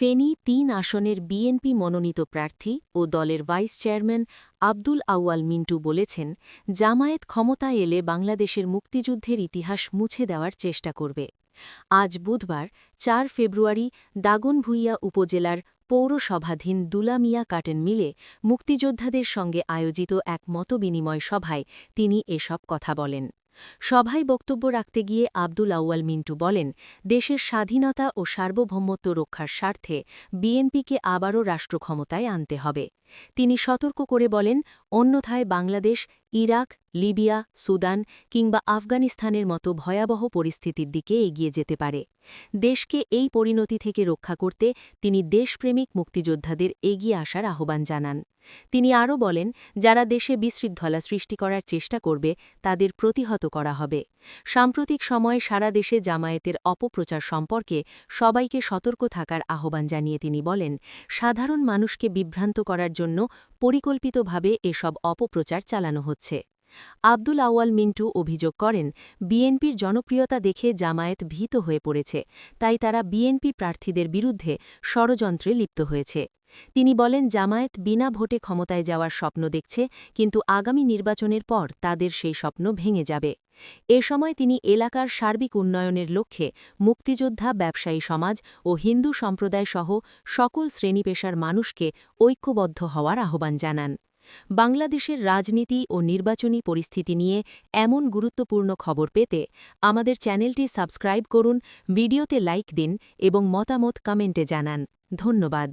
ফেনী তিন আসনের বিএনপি মনোনীত প্রার্থী ও দলের ভাইস চেয়ারম্যান আব্দুল আউয়াল মিন্টু বলেছেন, জামায়াত ক্ষমতায় এলে বাংলাদেশের মুক্তিযুদ্ধের ইতিহাস মুছে দেওয়ার চেষ্টা করবে। আজ বুধবার, চার ফেব্রুয়ারি দাগনভূইয়া উপজেলার পৌরসভাধীন দুলামিয়া কাটেন মিলে মুক্তিযোদ্ধাদের সঙ্গে আয়োজিত এক মতবিনিময় সভায় তিনি এসব কথা বলেন। সভায় বক্তব্য রাখতে গিয়ে আব্দুল আউয়াল মিন্টু বলেন, দেশের স্বাধীনতা ও সার্বভৌমত্ব রক্ষার স্বার্থে বিএনপিকে আবারও রাষ্ট্রক্ষমতায় আনতে হবে। তিনি সতর্ক করে বলেন, অন্যথায় বাংলাদেশ ইরাক, লিবিয়া, সুদান কিংবা আফগানিস্তানের মতো ভয়াবহ পরিস্থিতির দিকে এগিয়ে যেতে পারে। দেশকে এই পরিণতি থেকে রক্ষা করতে তিনি দেশপ্রেমিক মুক্তিযোদ্ধাদের এগিয়ে আসার আহ্বান জানান। তিনি আরও বলেন, যারা দেশে বিশৃঙ্খলা সৃষ্টি করার চেষ্টা করবে, তাদের প্রতিহত করা হবে। সাম্প্রতিক সময়ে সারা দেশে জামায়াতের অপপ্রচার সম্পর্কে সবাইকে সতর্ক থাকার আহ্বান জানিয়ে তিনি বলেন, সাধারণ মানুষকে বিভ্রান্ত করার জন্য পরিকল্পিতভাবে এসব অপপ্রচার চালানো হচ্ছে। আব্দুল আওয়াল মিন্টু অভিযোগ করেন, বিএনপির জনপ্রিয়তা দেখে জামায়াত ভীত হয়ে পড়েছে, তাই তারা বিএনপি প্রার্থীদের বিরুদ্ধে ষড়যন্ত্রে লিপ্ত হয়েছে। তিনি বলেন, জামায়াত বিনা ভোটে ক্ষমতায় যাওয়ার স্বপ্ন দেখছে, কিন্তু আগামী নির্বাচনের পর তাদের সেই স্বপ্ন ভেঙে যাবে। এ সময় তিনি এলাকার সার্বিক উন্নয়নের লক্ষ্যে মুক্তিযোদ্ধা, ব্যবসায়ী সমাজ ও হিন্দু সম্প্রদায় সহ সকল শ্রেণীপেশার মানুষকে ঐক্যবদ্ধ হওয়ার আহ্বান জানান। বাংলাদেশের রাজনীতি ও নির্বাচনী পরিস্থিতি নিয়ে এমন গুরুত্বপূর্ণ খবর পেতে আমাদের চ্যানেলটি সাবস্ক্রাইব করুন, ভিডিওতে লাইক দিন এবং মতামত কমেন্টে জানান। ধন্যবাদ।